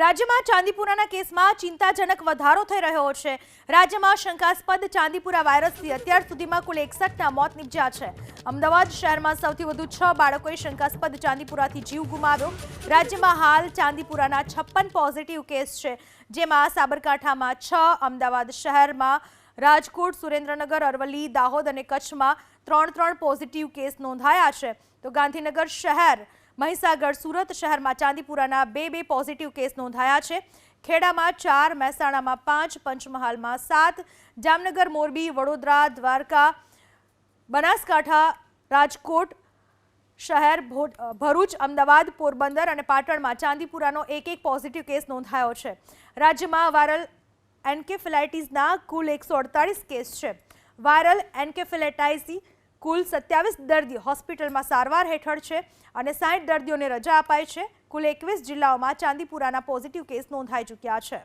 રાજ્યમાં ચાંદીપુરાના કેસમાં ચિંતાજનક વધારો થઈ રહ્યો છે. રાજ્યમાં શંકાસ્પદ ચાંદીપુરા વાયરસથી અત્યાર સુધીમાં કુલ એકસઠના મોત નિપજ્યા છે. અમદાવાદ શહેરમાં સૌથી વધુ છ બાળકોએ શંકાસ્પદ ચાંદીપુરાથી જીવ ગુમાવ્યો. રાજ્યમાં હાલ ચાંદીપુરાના છપ્પન પોઝિટિવ કેસ છે. જેમાં સાબરકાંઠામાં છ, અમદાવાદ શહેરમાં રાજકોટ, સુરેન્દ્રનગર, અરવલ્લી, દાહોદ અને કચ્છમાં ત્રણ ત્રણ પોઝિટિવ કેસ નોંધાયા છે. તો ગાંધીનગર શહેર મહીસાગર, સુરત શહેરમાં ચાંદીપુરાના બે બે પોઝિટિવ કેસ નોંધાયા છે. ખેડામાં ચાર, મહેસાણામાં પાંચ, પંચમહાલમાં સાત, જામનગર, મોરબી, વડોદરા, દ્વારકા, બનાસકાંઠા, રાજકોટ શહેર ભરૂચ, અમદાવાદ, પોરબંદર અને પાટણમાં ચાંદીપુરાનો એક એક પોઝિટિવ કેસ નોંધાયો છે. રાજ્યમાં વાયરલ એન્કેફિલાઇટીસના કુલ એકસો કેસ છે. વાયરલ એન્કેફિલાઇટાઇસી કુલ સત્યાવીસ દર્દી હોસ્પિટલમાં સારવાર હેઠળ છે અને સાઠ દર્દીઓને રજા અપાઈ છે. કુલ એકવીસ જિલ્લાઓમાં ચાંદીપુરાના પોઝિટિવ કેસ નોંધાઈ ચૂક્યા છે.